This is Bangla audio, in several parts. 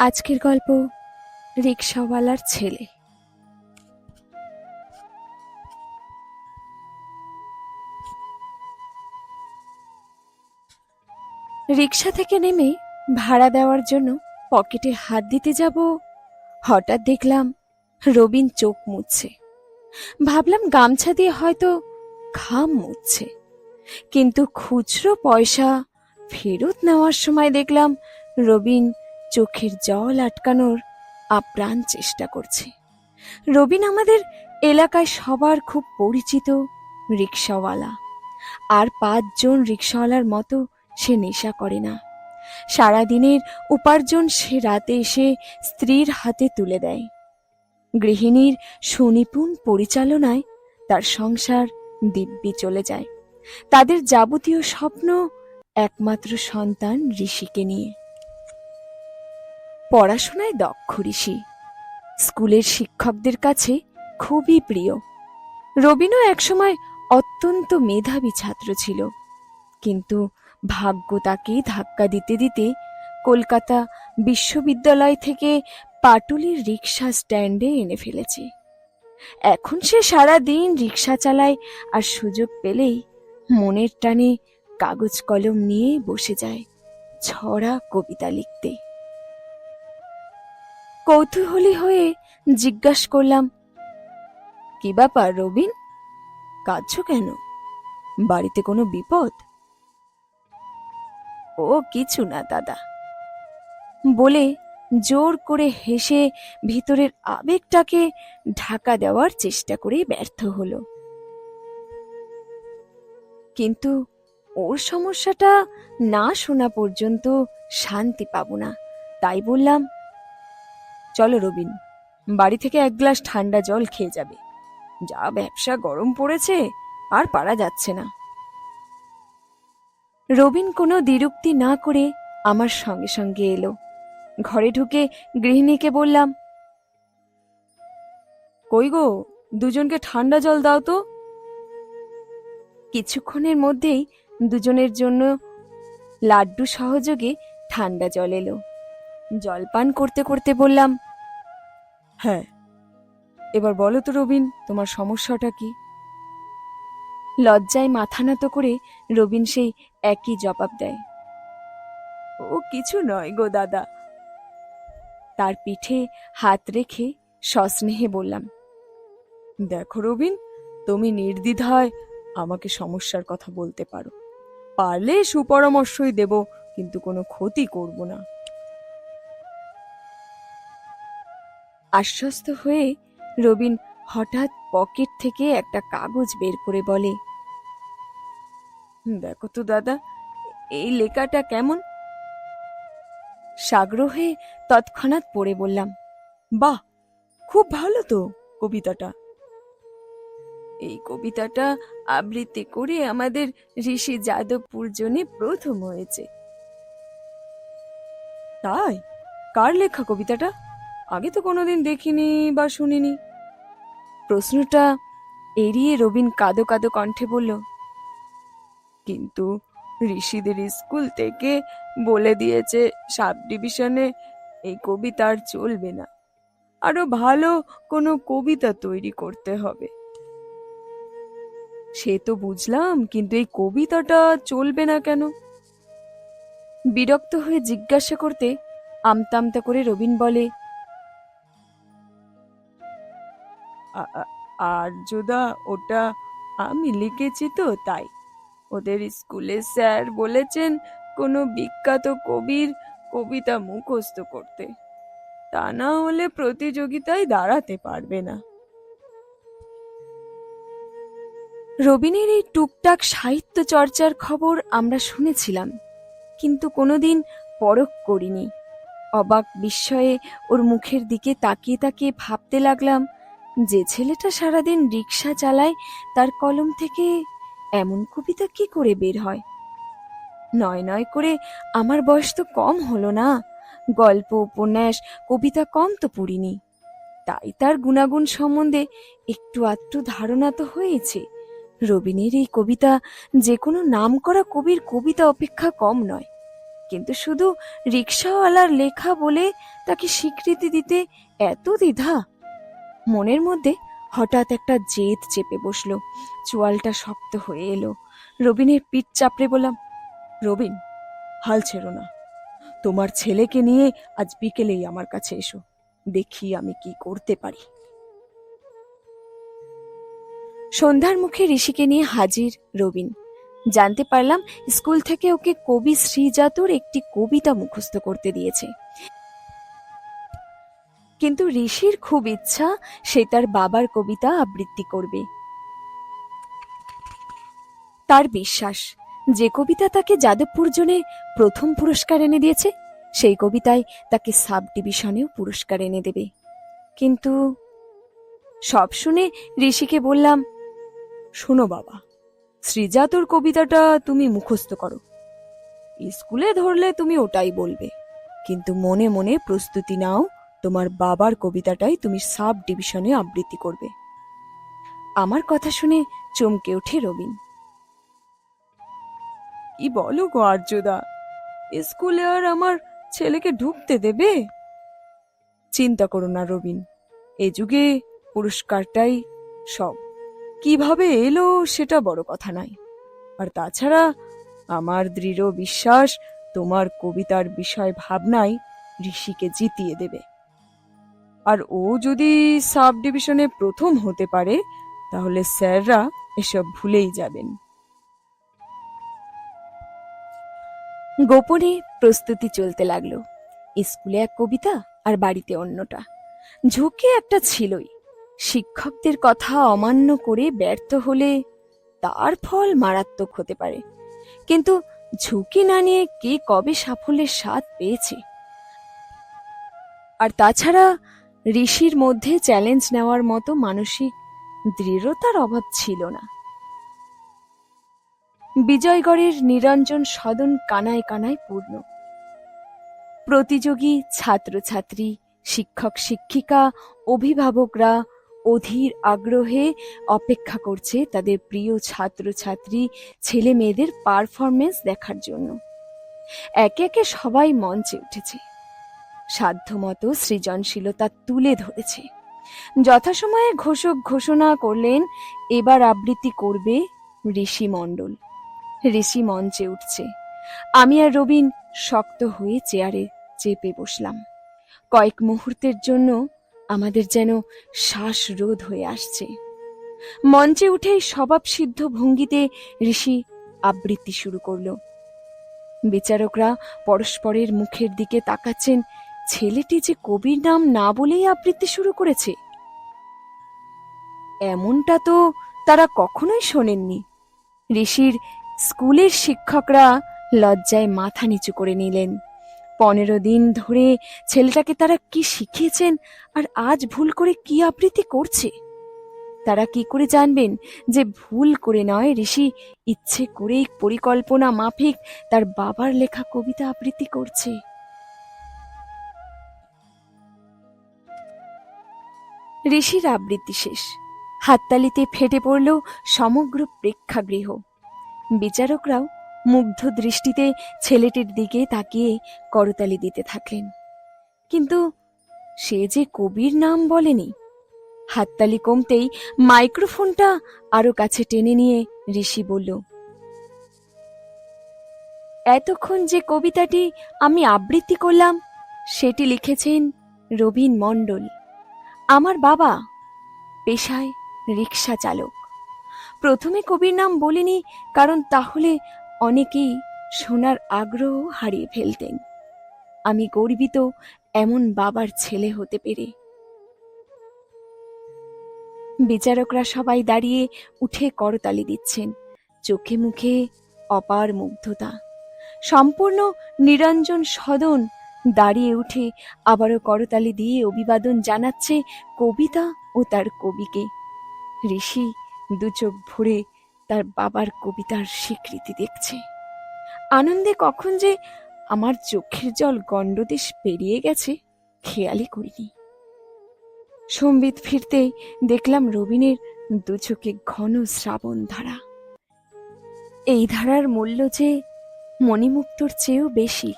আজকের গল্প রিক্সাওয়ালার ছেলে। রিক্সা থেকে নেমে ভাড়া দেওয়ার জন্য পকেটে হাত দিতে যাব, হঠাৎ দেখলাম রবিন চোখ মুছছে। ভাবলাম গামছা দিয়ে হয়তো ঘাম মুছছে, কিন্তু খুচরো পয়সা ফেরত নেওয়ার সময় দেখলাম রবিন চোখের জল আটকানোর আপ্রাণ চেষ্টা করছে। রবিন আমাদের এলাকায় সবার খুব পরিচিত রিক্সাওয়ালা। আর পাঁচজন রিক্সাওয়ালার মতো সে নেশা করে না। সারাদিনের উপার্জন সে রাতে এসে স্ত্রীর হাতে তুলে দেয়। গৃহিণীর সুনিপুণ পরিচালনায় তার সংসার দিব্যি চলে যায়। তাদের যাবতীয় স্বপ্ন একমাত্র সন্তান ঋষিকে নিয়ে। পড়াশোনায় দক্ষ ঋষি। স্কুলের শিক্ষকদের কাছে খুবই প্রিয়। রবিনও একসময় অত্যন্ত মেধাবী ছাত্র ছিল। কিন্তু ভাগ্য তাকে ধাক্কা দিতে দিতে কলকাতা বিশ্ববিদ্যালয় থেকে পাটুলির রিক্সা স্ট্যান্ডে এনে ফেলেছে। এখন সে সারা দিন রিক্সা চালায় আর সুযোগ পেলেই মনের টানে কাগজ কলম নিয়ে বসে যায় ছড়া কবিতা লিখতে। কৌতূহলী হয়ে জিজ্ঞাসা করলাম, কি ব্যাপার রবিন? কাঁদছ কেন? বাড়িতে কোনো বিপদ? ও, কিছু না, দাদা। বলে জোর করে হেসে ভিতরের আবেগটাকে ঢাকা দেওয়ার চেষ্টা করে ব্যর্থ হলো। কিন্তু ওর সমস্যাটা না শোনা পর্যন্ত শান্তি পাবো না, তাই বললাম চলো রবিন, বাড়ি থেকে এক গ্লাস ঠান্ডা জল খেয়ে যাবে। যা ব্যবসা গরম পড়েছে, আর পারা যাচ্ছে না। রবিন কোনো দ্বিরুক্তি না করে আমার সঙ্গে সঙ্গে এলো। ঘরে ঢুকে গৃহিণীকে বললাম, কই গো, দুজনকে ঠান্ডা জল দাও তো। কিছুক্ষণের মধ্যেই দুজনের জন্য লাড্ডু সহযোগে ঠান্ডা জল এলো। জলপান করতে করতে বললাম হ্যাঁ এবার বলো তো রবিন, তোমার সমস্যাটা কি? লজ্জায় মাথা নত করে রবিন সেই একই জবাব দেয়, ও কিছু নয় গো দাদা। তার পিঠে হাত রেখে সস্নেহে বললাম, দেখো রবিন, তুমি নির্দ্বিধায় আমাকে সমস্যার কথা বলতে পারো। পারলে সুপরামর্শই দেব, কিন্তু কোনো ক্ষতি করব না। আশ্বস্ত হয়ে রবিন হঠাৎ পকেট থেকে একটা কাগজ বের করে বলে, দেখো তো দাদা, এই লেখাটা কেমন? সাগ্রহে তৎক্ষণাৎ পড়ে বললাম, বাহ, খুব ভালো তো কবিতাটা। এই কবিতাটা আবৃত্তি করে আমাদের ঋষি যাদবপুর জনে প্রথম হয়েছে। তাই? কার লেখা কবিতাটা? আগে তো কোনোদিন দেখিনি বা শুনিনি। প্রশ্নটা এড়িয়ে রবিন কাঁদো কাঁদো কণ্ঠে বলল, কিন্তু ঋষিদের স্কুল থেকে বলে দিয়েছে সাব ডিভিশনে এই কবিতা আর চলবে না। আরও ভালো কোনো কবিতা তৈরি করতে হবে। সে তো বুঝলাম, কিন্তু এই কবিতাটা চলবে না কেন? বিরক্ত হয়ে জিজ্ঞাসা করতে আমতা আমতা করে রবিন বলে "আ- আ- আর্যদা ওটা আমি লিখেছি তো তাই। ওদের স্কুলে স্যার বলেছেন কোনো বিখ্যাত কবির কবিতা মুখস্থ করতে। তা না হলে প্রতিযোগিতায় দাঁড়াতে পারবে না। রবিনের এই টুকটাক সাহিত্য চর্চার খবর আমরা শুনেছিলাম, কিন্তু কোনোদিন পরখ করিনি। অবাক বিস্ময়ে ওর মুখের দিকে তাকিয়ে তাকিয়ে ভাবতে লাগলাম যে ছেলেটা সারাদিন রিক্সা চালায়, তার কলম থেকে এমন কবিতা কি করে বের হয়? নয় নয় করে আমার বয়স তো কম হলো না। গল্প, উপন্যাস, কবিতা কম তো পড়িনি। তাই তার গুণাগুণ সম্বন্ধে একটু আধটু ধারণা তো হয়েছে। রবিনের এই কবিতা যে কোনো নামকরা কবির কবিতা অপেক্ষা কম নয়। কিন্তু শুধু রিক্সাওয়ালার লেখা বলে তাকে স্বীকৃতি দিতে এত দ্বিধা? মনের মধ্যে হঠাৎ একটা জেদ চেপে বসল। চোয়ালটা শক্ত হয়ে এলো। রবিনের পিঠ চাপড়ে বললাম, রবিন, হাল ছেড়ো না। তোমার ছেলেকে নিয়ে আজ বিকেলেই আমার কাছে এসো। দেখি আমি কি করতে পারি। সন্ধ্যার মুখে ঋষিকে নিয়ে হাজির রবিন। জানতে পারলাম, স্কুল থেকে ওকে কবি শ্রীজাতর একটি কবিতা মুখস্থ করতে দিয়েছে। কিন্তু ঋষির খুব ইচ্ছা সে তার বাবার কবিতা আবৃত্তি করবে। তার বিশ্বাস, যে কবিতা তাকে যাদবপুর জনে প্রথম পুরস্কার এনে দিয়েছে, সেই কবিতায় তাকে সাব ডিভিশনেও পুরস্কার এনে দেবে। কিন্তু সব শুনে ঋষিকে বললাম, শোনো বাবা, শ্রীজাতর কবিতাটা তুমি মুখস্থ করো। স্কুলে ধরলে তুমি ওটাই বলবে, কিন্তু মনে মনে প্রস্তুতি নাও তোমার বাবার কবিতাটাই তুমি সাব ডিভিশনে আবৃত্তি করবে। আমার কথা শুনে চমকে ওঠে রবিন। কি বলো গো আর্যদা, স্কুলে আর আমার ছেলেকে ঢুকতে দেবে? চিন্তা করো না রবিন, এ যুগে পুরস্কারটাই সব। কীভাবে এলো সেটা বড় কথা নাই আর তাছাড়া আমার দৃঢ় বিশ্বাস, তোমার কবিতার বিষয় ভাবনায় ঋষিকে জিতিয়ে দেবে। আর ও যদি সাব ডিভিশনে প্রথম হতে পারে, তাহলে স্যাররা এসব ভুলেই যাবেন। গোপনে প্রস্তুতি চলতে লাগল। স্কুলে এক কবিতা আর বাড়িতে অন্যটা। ঝুঁকি একটা ছিলই। শিক্ষকদের কথা অমান্য করে ব্যর্থ হলে তার ফল মারাত্মক হতে পারে। কিন্তু ঝুঁকি না নিয়ে কে কবে সাফল্যের স্বাদ পেয়েছে? আর তাছাড়া ঋষির মধ্যে চ্যালেঞ্জ নেওয়ার মতো মানসিক দৃঢ়তার অভাব ছিল না। বিজয়গড়ের নিরঞ্জন সদন কানায় কানায় পূর্ণ। প্রতিযোগী, ছাত্রছাত্রী, শিক্ষক, শিক্ষিকা, অভিভাবকরা অধীর আগ্রহে অপেক্ষা করছে তাদের প্রিয় ছাত্রছাত্রী ছেলে মেয়েদের পারফরমেন্স দেখার জন্য। একে একে সবাই মঞ্চে উঠেছে। সাধ্যমতো সৃজনশীলতা তুলে ধরেছে। যথাসময়ে ঘোষক ঘোষণা করলেন, এবার আবৃত্তি করবে ঋষি মণ্ডল। ঋষি মঞ্চে উঠছে। আমি আর রবিন শক্ত হয়ে চেয়ারে চেপে বসলাম। কয়েক মুহূর্তের জন্য আমাদের যেন শ্বাসরোধ হয়ে আসছে। মঞ্চে উঠেই স্বভাবসিদ্ধ ভঙ্গিতে ঋষি আবৃত্তি শুরু করল। বিচারকরা পরস্পরের মুখের দিকে তাকাচ্ছেন ছেলেটি যে কবির নাম না বলেই আবৃত্তি শুরু করেছে। এমনটা তো তারা কখনোই শোনেননি। ঋষির স্কুলের শিক্ষকরা লজ্জায় মাথা নিচু করে নিলেন। পনেরো দিন ধরে ছেলেটাকে তারা কি শিখিয়েছেন আর আজ ভুল করে কি আবৃত্তি করছে? তারা কি করে জানবেন যে ভুল করে নয় ঋষি, ইচ্ছে করেই পরিকল্পনা মাফিক তার বাবার লেখা কবিতা আবৃত্তি করছে। ঋষির আবৃত্তি শেষ। হাততালিতে ফেটে পড়ল সমগ্র প্রেক্ষাগৃহ। বিচারকরাও মুগ্ধ দৃষ্টিতে ছেলেটির দিকে তাকিয়ে করতালি দিতে থাকলেন। কিন্তু সে যে কবির নাম বলেনি। হাততালি কমতেই মাইক্রোফোনটা আরও কাছে টেনে নিয়ে ঋষি বলল, এতক্ষণ যে কবিতাটি আমি আবৃত্তি করলাম, সেটি লিখেছেন রবীন মণ্ডল। আমার বাবা পেশায় রিক্সা চালক। প্রথমে কবির নাম বলিনি, কারণ তাহলে অনেকেই শোনার আগ্রহ হারিয়ে ফেলতেন। আমি গর্বিত এমন বাবার ছেলে হতে পেরে। বিচারকরা সবাই দাঁড়িয়ে উঠে করতালি দিচ্ছেন। চোখে মুখে অপার মুগ্ধতা। সম্পূর্ণ নিরঞ্জন সদন দাঁড়িয়ে উঠে আবারও করতালি দিয়ে অভিবাদন জানাচ্ছে কবিতা ও তার কবিকে। ঋষি দু চোখ ভরে তার বাবার কবিতার স্বীকৃতি দেখছে। আনন্দে কখন যে আমার চোখের জল গণ্ডদেশ পেরিয়ে গেছে, খেয়ালই করিনি। সম্বিত ফিরতে দেখলাম রবিনের দু চোখে ঘন শ্রাবণ ধারা। এই ধারার মূল্য যে মণিমুক্তর চেয়েও বেশি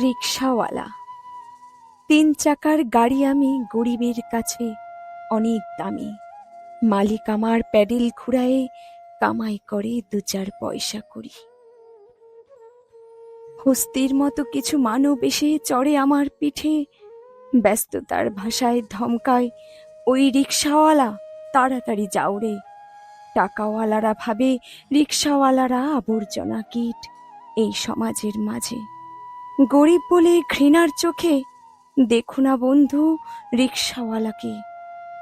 রিক্সাওয়ালা তিন চাকার গাড়ি আমি গরিবের কাছে অনেক দামি। মালিক আমার প্যাডেল ঘুরায়ে কামাই করে দু চার পয়সা করি। হস্তির মতো কিছু মানব এসে চড়ে আমার পিঠে। ব্যস্ততার ভাষায় ধমকায়, ওই রিক্সাওয়ালা তাড়াতাড়ি যাও রে। টাকাওয়ালারা ভাবে রিক্সাওয়ালারা আবর্জনা কীট এই সমাজের মাঝে। গরিব বলে ঘৃণার চোখে, দেখো না বন্ধু রিক্সাওয়ালাকে।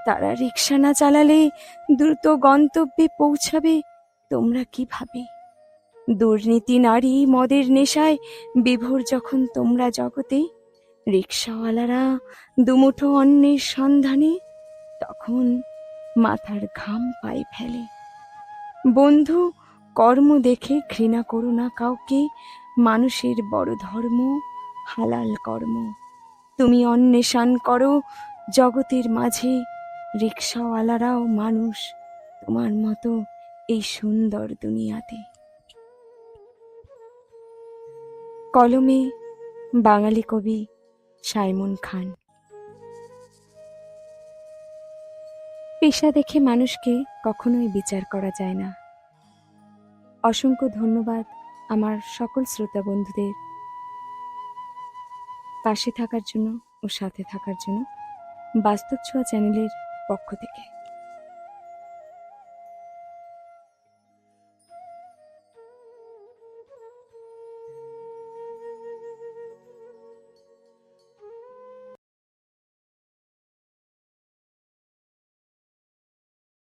তারা রিক্সা না চালালে দ্রুত গন্তব্যে পৌঁছাবে, তোমরা কীভাবে দুর্নীতি, নারী, মদের নেশায় বিভোর যখন তোমরা জগতে, রিক্সাওয়ালারা দুমুঠো অন্যের সন্ধানে, তখন মাথার ঘাম পায়ে ফেলে। বন্ধু, কর্ম দেখে ঘৃণা করো না কাউকে মানুষের বড় ধর্ম, হালাল কর্ম। তুমি অন্বেষণ করো, জগতের মাঝে রিক্সাওয়ালারাও মানুষ তোমার মতো এই সুন্দর দুনিয়াতে। কলমে বাঙালি কবি সাইমন খান। পেশা দেখে মানুষকে কখনোই বিচার করা যায় না। অসংখ্য ধন্যবাদ আমার সকল শ্রোতা বন্ধুদের। পাশে থাকার জন্য ও সাথে থাকার জন্য বাস্তব ছোঁয়া চ্যানেলের পক্ষ থেকে।